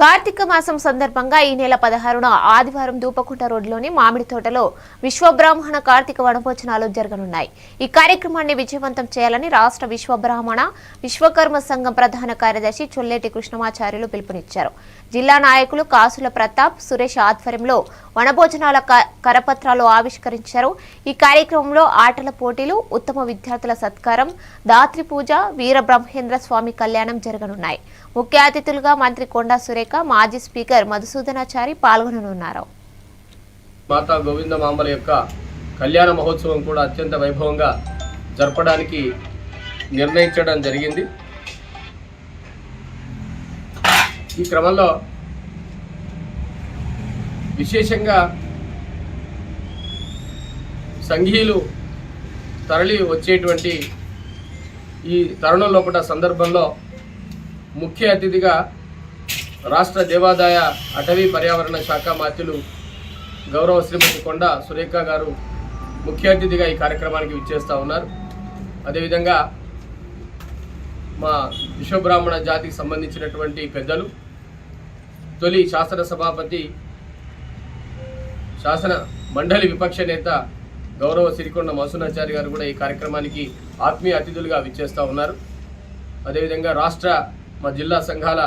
కార్తీక మాసం సందర్భంగా ఈ నెల పదహారున ఆదివారం దూపకుంట రోడ్లోని మామిడి తోటలో విశ్వబ్రాహ్మణ కార్తీక వనభోజనాలు జరగనున్నాయి. ఈ కార్యక్రమాన్ని విజయవంతం చేయాలని రాష్ట్ర విశ్వబ్రాహ్మణ విశ్వకర్మ సంఘం ప్రధాన కార్యదర్శి చొల్లేటి కృష్ణమాచార్యులు పిలుపునిచ్చారు. జిల్లా నాయకులు కాసుల ప్రతాప్ సురేష్ ఆధ్వర్యంలో వనభోజనాల క- కరపత్రాలు ఆవిష్కరించారు. ఈ కార్యక్రమంలో ఆటల పోటీలు ఉత్తమ విద్యార్థుల సత్కారం దాత్రి పూజ వీర బ్రహ్మేంద్ర స్వామి కళ్యాణం జరగనున్నాయి. ముఖ్య అతిథులుగా మంత్రి కొండా సురేఖ మాజీ స్పీకర్ మధుసూదనాచారి పాల్గొననున్నారు. మాతా గోవింద మాంబల యొక్క కళ్యాణ మహోత్సవం కూడా అత్యంత వైభవంగా జరపడానికి నిర్ణయించడం జరిగింది. ఈ క్రమంలో విశేషంగా సంఘీయులు తరలి వచ్చేటువంటి ఈ తరుణం లోపల సందర్భంలో ముఖ్య అతిథిగా రాష్ట్ర దేవాదాయ అటవీ పర్యావరణ శాఖ మాత్యులు గౌరవ శ్రీమతి కొండ సురేఖ గారు ముఖ్య అతిథిగా ఈ కార్యక్రమానికి విచ్చేస్తూ ఉన్నారు. అదేవిధంగా మా విశ్వబ్రాహ్మణ జాతికి సంబంధించినటువంటి పెద్దలు తొలి శాసన సభాపతి శాసన మండలి విపక్ష నేత గౌరవ సిరికొండ మసూనాచారి గారు కూడా ఈ కార్యక్రమానికి ఆత్మీయ అతిథులుగా విచ్చేస్తూ ఉన్నారు. అదేవిధంగా రాష్ట్ర మా జిల్లా సంఘాల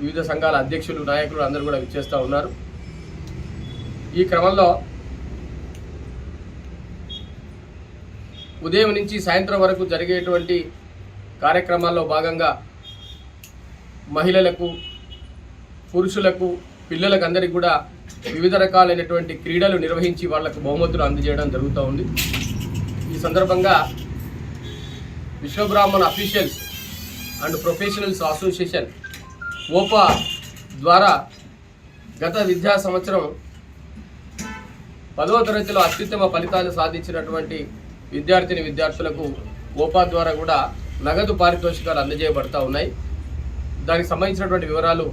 వివిధ సంఘాల అధ్యక్షులు నాయకులు అందరూ కూడా విచ్చేస్తూ ఉన్నారు. ఈ క్రమంలో ఉదయం నుంచి సాయంత్రం వరకు జరిగేటువంటి కార్యక్రమాల్లో భాగంగా మహిళలకు పురుషులకు పిల్లలకు అందరికీ కూడా వివిధ రకాలైనటువంటి క్రీడలు నిర్వహించి వాళ్ళకు బహుమతులు అందజేయడం జరుగుతూ ఉంది. ఈ సందర్భంగా Vishwabrahmana officials and professionals association ఓపా ద్వారా గత విద్యా సంవత్సరం పదవ తరగతిలో అత్యుత్తమ ఫలితాలు సాధించినటువంటి విద్యార్థిని విద్యార్థులకు ఓపా ద్వారా కూడా నగదు పారితోషికాలు అందజేయబడతా ఉన్నాయి. దానికి సంబంధించినటువంటి వివరాలు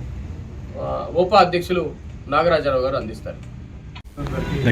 ఓపా అధ్యక్షులు నాగరాజరావు గారు అందిస్తారు.